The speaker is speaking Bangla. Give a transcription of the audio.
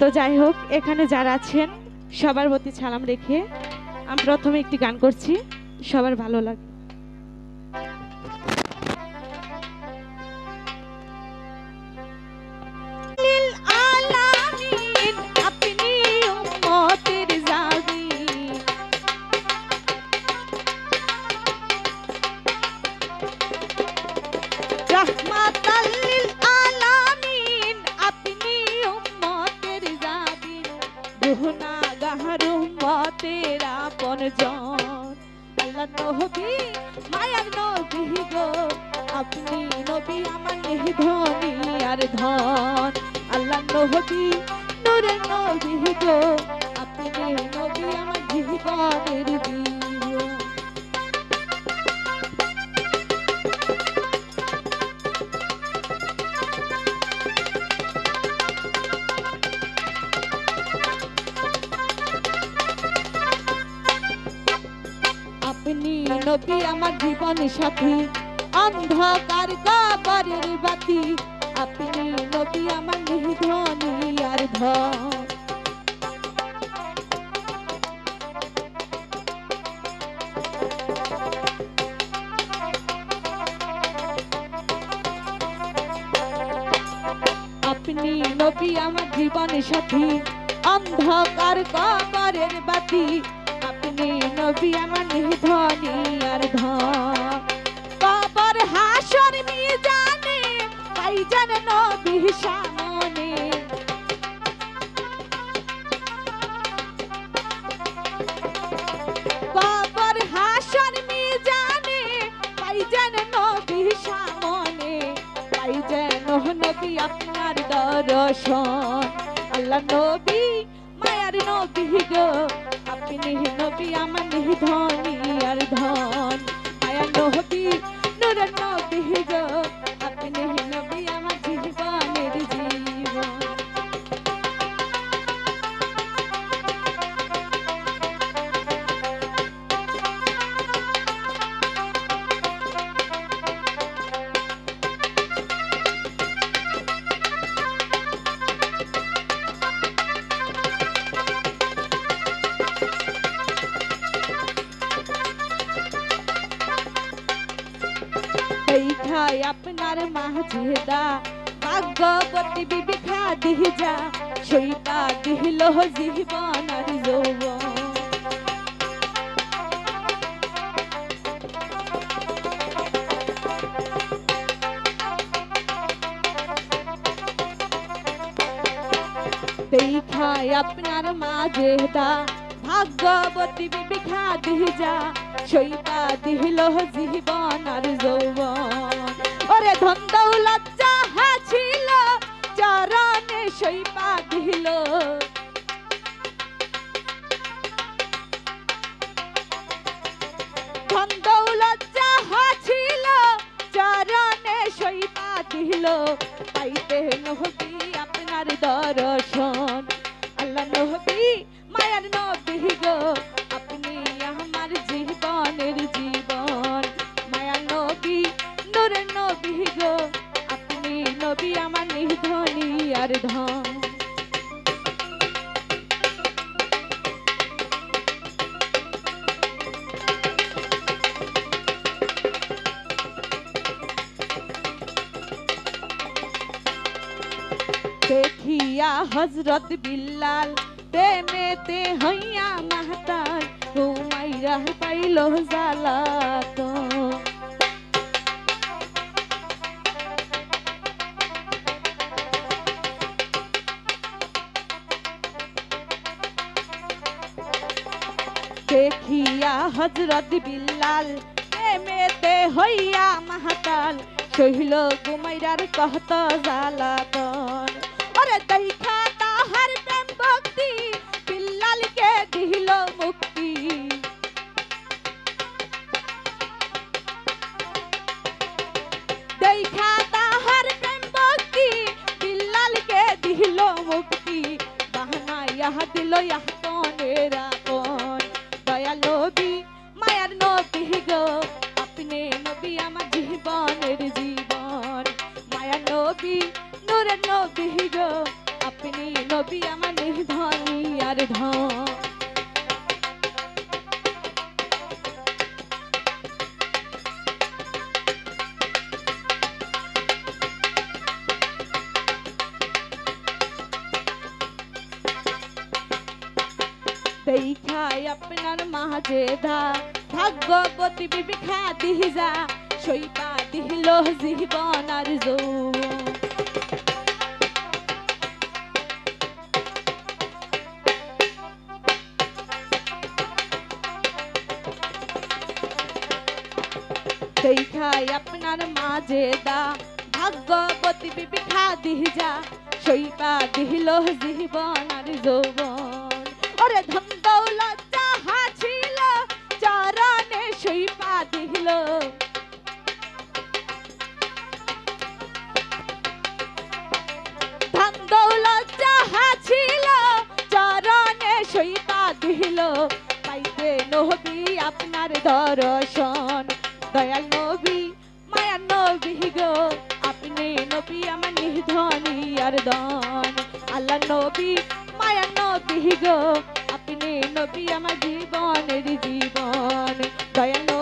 তো যাই হোক, এখানে যারা আছেন, সবার প্রতি সালাম রেখে আমি প্রথমে একটি গান করছি। সবার ভালো লাগে আপনজন আল্লাহ নবী, মায়ার নবী গো। আপনি নবী, আমার ধনী আর ধন। আল্লাহ নবী, নূরের নবী গো। নবী আমার জীবন সাথী। অন্ধকার কবরের বাতি। আপনি নবী আমার নিধনি আর ধন। আপনি নবী আমার জীবন সাথী। অন্ধকার কবরের বাতি। আপনি নবী, আমার আর ধন। কবর হাসর মিজানে ভাইজান নবী সামনে। নবী আপনার দর্শন। আল্লাহ নবী নবী গো আপনি নবী আমার নিধনি আর ধন। মায়ার নবী নূরের নবী গো এইখায় আপনার মাঝেদা ভাগ্যবতী বিবি খা দিহ যা সইটা দিল জীবন আর যৌবন দেখায় আপনার মাঝে দা ভাগ্যবতী বিবি খা দিহ যা সইটা দিল জীবন আর যৌবন। ওরে ধন দৌলত যাহা ছিল চরণে সইপা দিল ধন দৌলত যাহা ছিল চরণে সইপা দিল পাইতে নহবি আপনার দর্শন। আল্লাহ নহবি আর ধন দেখিয়া হজরত বিল্লাল প্রেমেতে হইয়া মাহতাল ঘুমাইয়া পাইল জালাত। দেখিয়া হজরত বিল্লাল প্রেমেতে হইয়া মাহতাল সহিল গুমাইরার কহত জালাতন। ওরে দেখা তাহার প্রেম ভক্তি, বিল্লালকে দিল মুক্তি। দেখা তাহার প্রেম ভক্তি, বিল্লালকে দিল মুক্তি। বাহানা ইহা দিল ইয়াহতনের আপন নবী, নূরের নবী গো। আপনি নবী আমার নির্ধনী আর ধন। দেখাই আপনার মাঝে দা, ভাগ্যবতী বিবি দিহিজা সইপা দিহিল জীবন আর যৌবন। দেখাই আপনার মাঝে দা। ভাগ্যবতী খা দিহিজা সইপা দিহিল জীবন আর যৌবন। ওরে ধন দৌলত যাহা ছিল, চরণে সইপা দিহিল ধন দৌলত যাহা ছিল, চরণে সইপা দিহিল পাইতে নবী আপনার দর্শন। দয়াল নবী, মায়া নবী গো। আপনি নবী, আমার নিধনি আর দন আল্লাহ নবী, মায়া নবী গো। আপনি নবী, আমার জীবনের জীবন। দয়াল